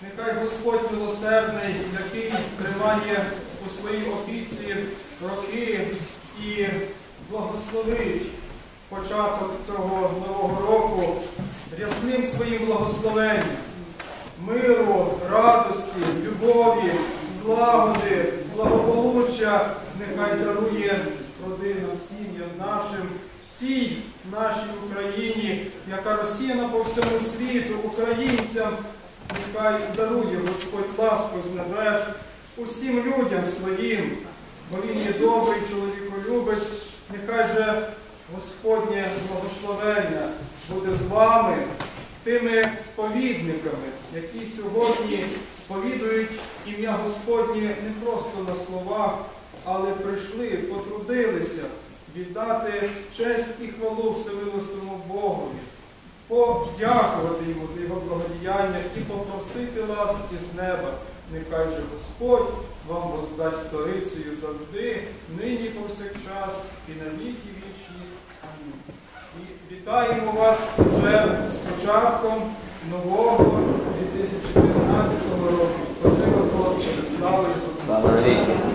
Нехай Господь милосердний, який тримає у своїй опіці роки і благословить початок цього нового року рясним своїм благословенням, миру, радості, любові, злагоди, благополуччя нехай дарує родинам, сім'ям нашим, всій нашій Україні, яка розсіяна по всьому світу, українцям. Нехай дарує Господь ласку з небес усім людям своїм, бо Він є добрий чоловіколюбець. Нехай же Господнє благословення буде з вами, тими сповідниками, які сьогодні сповідують ім'я Господнє не просто на словах, але прийшли, потрудилися віддати честь і хвалу Всемилостому Богові подякувати йому за його благодіяння і попросити ласки із неба. Нехай же Господь вам роздасть сторицею завжди, нині повсякчас і на віки вічні. Амінь. І вітаємо вас вже з початком нового 2014 року. Спасибо Господи, слава Ісусу!